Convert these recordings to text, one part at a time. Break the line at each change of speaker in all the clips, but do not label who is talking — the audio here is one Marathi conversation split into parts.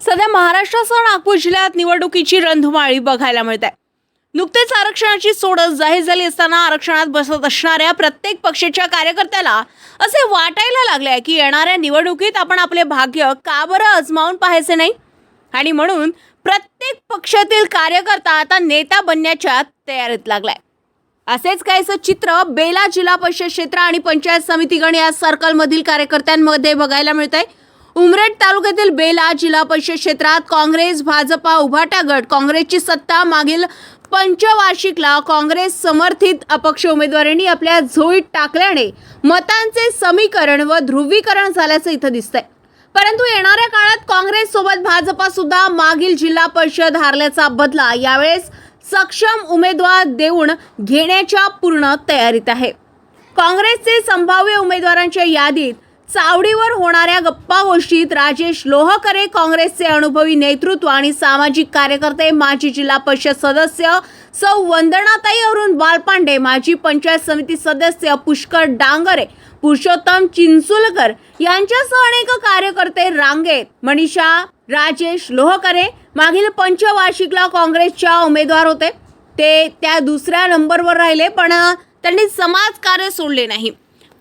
सध्या महाराष्ट्रासह नागपूर जिल्ह्यात निवडणुकीची रंधुमाळी बघायला मिळते नुकतेच आरक्षणाची सोडत जाहीर झाली असताना आरक्षणात बसत असणाऱ्या प्रत्येक पक्षाच्या कार्यकर्त्याला असे वाटायला लागले आहे की येणाऱ्या निवडणुकीत आपण आपले भाग्य का बरं अजमावून पाहायचे नाही? आणि म्हणून प्रत्येक पक्षातील कार्यकर्ता आता नेता बनण्याच्या तयारीत लागलाय. असेच काहीसं चित्र बेला जिल्हा परिषद क्षेत्र आणि पंचायत समितीगण या सर्कलमधील कार्यकर्त्यांमध्ये बघायला मिळत आहे उमरेड तालुक्यातील बेला जिल्हा परिषद क्षेत्रात काँग्रेस भाजपा उभाटा गट काँग्रेसची सत्ता मागील पंचवार्षिकला काँग्रेस समर्थित अपक्ष उमेदवारांनी आपल्या झोळीत टाकल्याने मतांचे समीकरण व ध्रुवीकरण झाल्याचं इथं दिसतंय. परंतु येणाऱ्या काळात काँग्रेस सोबत भाजपा सुद्धा मागील जिल्हा परिषद हारल्याचा बदला यावेळेस सक्षम उमेदवार देऊन घेण्याच्या पूर्ण तयारीत आहे. काँग्रेसचे संभाव्य उमेदवारांच्या यादीत चावडीवर होणाऱ्या गप्पा गोष्टीत राजेश लोहकरे काँग्रेसचे अनुभवी नेतृत्व आणि सामाजिक कार्यकर्ते माजी जिल्हा परिषद सदस्य सौ वंदनाताई अरुण बालपांडे माजी पंचायत समिती सदस्य पुष्कर डांगरे पुरुषोत्तम चिंचुलकर यांच्यासह अनेक कार्यकर्ते रांगेत. मनीषा राजेश लोहकरे मागील पंचवार्षिकला काँग्रेसच्या उमेदवार होते. ते त्या दुसऱ्या नंबरवर राहिले पण त्यांनी समाजकार्य सोडले नाही.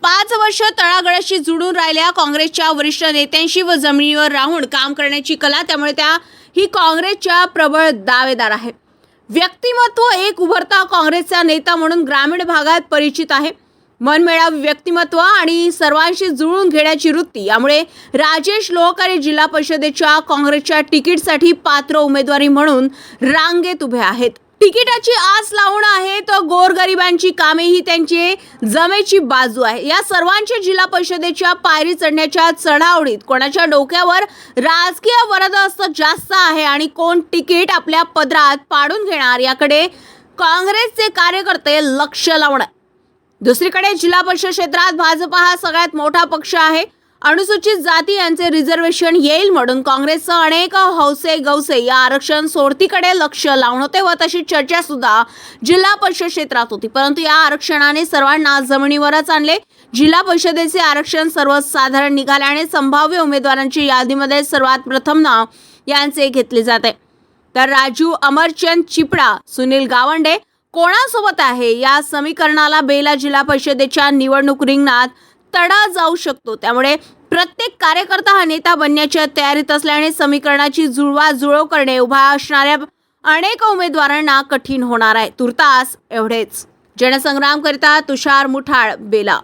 पाच वर्ष तळागळाशी जुडून राहिल्या काँग्रेसच्या वरिष्ठ नेत्यांशी व जमिनीवर राहून काम करण्याची कला त्यामुळे त्या ही काँग्रेसच्या प्रबळ दावेदार आहे व्यक्तिमत्व एक उभरता काँग्रेसचा नेता म्हणून ग्रामीण भागात परिचित आहे. मनमेळावी व्यक्तिमत्व आणि सर्वांशी जुळून घेण्याची वृत्ती यामुळे राजेश लोहकरे जिल्हा परिषदेच्या काँग्रेसच्या तिकीटसाठी पात्र उमेदवारी म्हणून रांगेत उभे आहेत. तिकिटाची आस लावून आहे तर गोरगरिबांची कामे ही त्यांची जमेची बाजू आहे. या सर्वांच्या जिल्हा परिषदेच्या पायरी चढण्याच्या चढावडीत कोणाच्या डोक्यावर राजकीय वरदहस्त जास्त आहे आणि कोण तिकीट आपल्या पदरात पाडून घेणार याकडे काँग्रेसचे कार्यकर्ते लक्ष लावणार दुसरीकडे जिल्हा परिषद क्षेत्रात भाजपा हा सगळ्यात मोठा पक्ष आहे. अनुसूचित जाती यांचे रिझर्वेशन येईल म्हणून काँग्रेसचं अनेक हौसे गौसे या आरक्षण सोडतीकडे लक्ष लावून होते व तशी चर्चा सुद्धा जिल्हा परिषद क्षेत्रात होती. परंतु या आरक्षणाने सर्वांना जमिनीवरच आणले. जिल्हा परिषदेचे आरक्षण सर्वसाधारण निघाल्याने संभाव्य उमेदवारांची यादीमध्ये सर्वात प्रथम नाव यांचे घेतले जाते. तर राजू अमरचंद चिपडा सुनील गावंडे कोणासोबत आहे? या समीकरणाला बेला जिल्हा परिषदेच्या निवडणूक रिंगणात तडा जाऊ शकतो. त्यामुळे प्रत्येक कार्यकर्ता हा नेता बनण्याच्या तयारीत असल्याने समीकरणाची जुळवाजुळव करणे उभा असणाऱ्या अनेक उमेदवारांना कठीण होणार आहे. तुर्तास एवढेच. जनसंग्राम करिता तुषार मुठाळ बेला